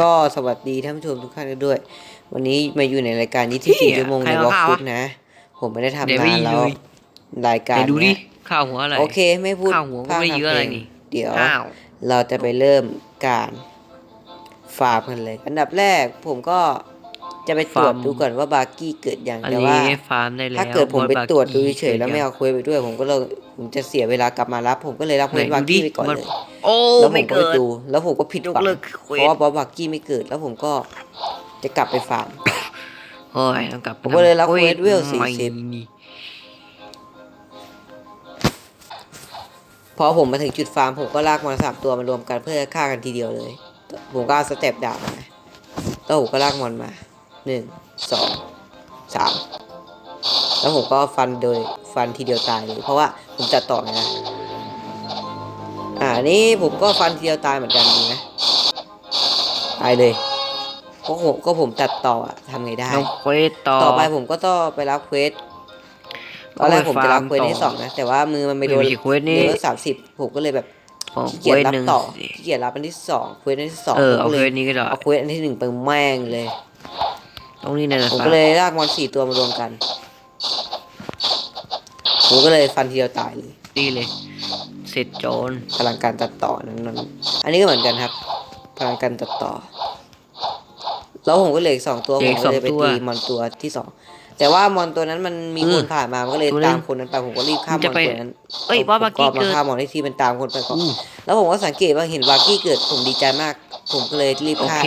ก็สวัสดีท่านผู้ชมทุกท่านกันด้วย วันนี้มาอยู่ในรายการ24ชั่วโมงในบล็อกฟุตนะ ผมไม่ได้ทำเดี๋ยวไม่นานแล้วเลยรายการไหนดูดิเนี้ยข้าวหัวอะไรโอเคไม่พูดข้าวหัวก็ไม่เยอะอะไรนี่เดี๋ยวข้าวเราจะไปเริ่มการฟาร์มกันเลย อันดับแรกผมก็ จะไปตรวจดูก่อนว่าบาร์กี้เกิดยังอันแต่นี้ว่าฟาร์มได้แล้วถ้าเกิดผมไปบอสบาตรวจดูกี้เฉยๆแล้วไม่เอาเควสไปด้วยผมก็เลยผมจะเสียเวลากลับมารับ ผมก็เลยรับเควสไหนบาดูร์ดิกี้ไปก่อนมันเลยโอ้แล้วผมไม่ก็ไปเกิดดู แล้วผมก็ผิดหวังยกเลิกเควสเพราะว่าบอสบาร์กี้ไม่เกิดแล้วผมก็จะกลับไปฟาร์มโอ้ยต้องกลับไปผมก็เลยรับทำเควสเวลใหม่40นี่พอผมมาถึงจุดฟาร์มผมก็ลากมอนสามตัวมารวมกันเพื่อฆ่ากันทีเดียวเลย ผมก็เอาสเต็ปดาบมาแล้วผมก็ลากมอนมา หนึ่งสองสามแล้วผมก็ฟันโดยฟันทีเดียวตายเลยเพราะว่าผมจัดต่อไงนะอ่านี่ผมก็ฟันทีเดียวตายเหมือนกันดีนะตายเลยก็ผมก็ผมตัดต่ออะทำไงได้น้องเควสต่อ ต่อไปผมก็ต้องไปรับเควสตอนแรกผมจะรับเควสที่สองนะแต่ว่ามือมันไม่โดนไม่ใช่เควสนี่เลเวลสามสิบผมก็เลยแบบของขี้เควเกียจสรับหนึ่งต่อสิ ขี้เกียจรับอันที่สองเควสอันที่สองเออผมเอาก็เควเลยสนี้ก็ได้ เอาเควสอันที่หนึ่งไปแม่งเลย ตรงนี้นะผมก็เลยลากมอนสี่ตัวมารวมกันผมก็เลยฟันทีเดียวตายเลยดีเลยเสร็จโจรพลังการตัดต่อนั้นนั้นอันนี้ก็เหมือนกันครับ พลังการตัดต่อ แล้วผมก็เหลืออีกสองตัวผมก็เลยไปตีมอนตัวที่สองแต่ว่ามอนตัวนั้นมันมีคนผ่านมา มันก็เลยตามคนนั้นไป ผมก็รีบฆ่ามอนตัวนั้นเอ้ยว่าบาก็กี้มาเกิดฆ่ามอนที่ที่มันตามคนไปก่อนอู้แล้วผมก็สังเกตว่าเห็นวากี้เกิดผมดีใจมาก ผมก็เลยรีบโอฆ่าเค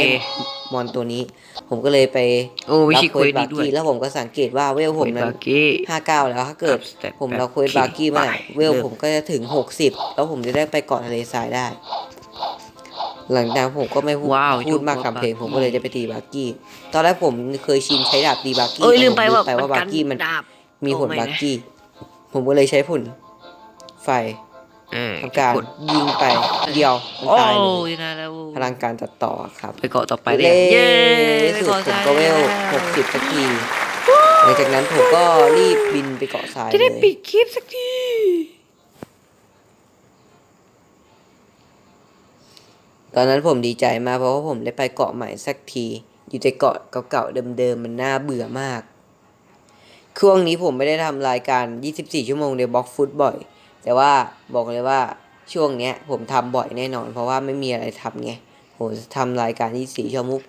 มอนตัวนี้ ผมก็เลยไปโอ้ไม่ใช่รับเควสบานี้ด้วยกี้แล้วผมก็สังเกตว่าเวลผมเควสนั้นบากี้ห้าเก้าแล้วถ้าเกิดครับ step ผม back เราเควสบากี้เมื่อไหร่ไปเวลเริ่มผมก็จะถึงหกสิบแล้วผมจะได้ไปเกาะทะเลทรายได้ หลังจากนั้นผมก็ไม่พูดว้าวพูดมากจุกคำเพลงบากี้ผมก็เลยจะไปตีบากี้ ตอนแรกผมเคยชินใช้ดาบตีบากี้เอ้ยแต่ลืมไปผว่าไปว่าบากี้มันดาบ มีผลโอ้ไม่บานะกี้ ผมก็เลยใช้ผลไฟเออ ทำการกดยิงไปเดียวมันโอ้ตายเลยยนะแล้วพลังการตัดต่อครับ ไปเกาะต่อไปได้เย้เย้ในที่สุดผมก็เวลหกสิบสักทีหลังจากนั้นผมก็รีบบินไปเกาะทรายจะเลได้ยปิดคลิปสักทีตอนนั้นผมดีใจมากเพราะว่าผมได้ไปเกาะใหม่สักที อยู่แต่เกาะเก่าๆเดิมๆมันน่าเบื่อมากช่วงนี้ผมไม่ได้ทำรายการ 24 ชั่วโมงในบล็อกฟุตบ่อย แต่ว่าบอกเลยว่าช่วงเนี้ยผมทำบ่อยแน่นอน เพราะว่าไม่มีอะไรทำไงผมจะทำรายการ24ชั่วโมง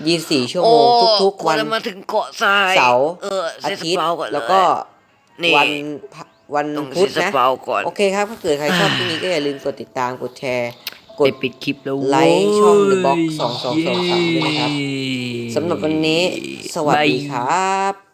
24ชั่วโมงทุกๆวันจะมาถึงเกาะทรายเสาร์เอออาเซ็ตทิตย์เปาก่อนเลยแล้วก็นี่วันพะวันต้องพุธเซ็ตนะเปาก่อนโอเคครับถ้าเกิดใครชอบคลิปนี้ก็อย่าลืมกดติดตามกดแชร์กไปดปิดคลิปแล้วไลค์ช่อง The Box เว้ย2223ด้วยนะครับสำหรับวันนี้ สวัสดีครับ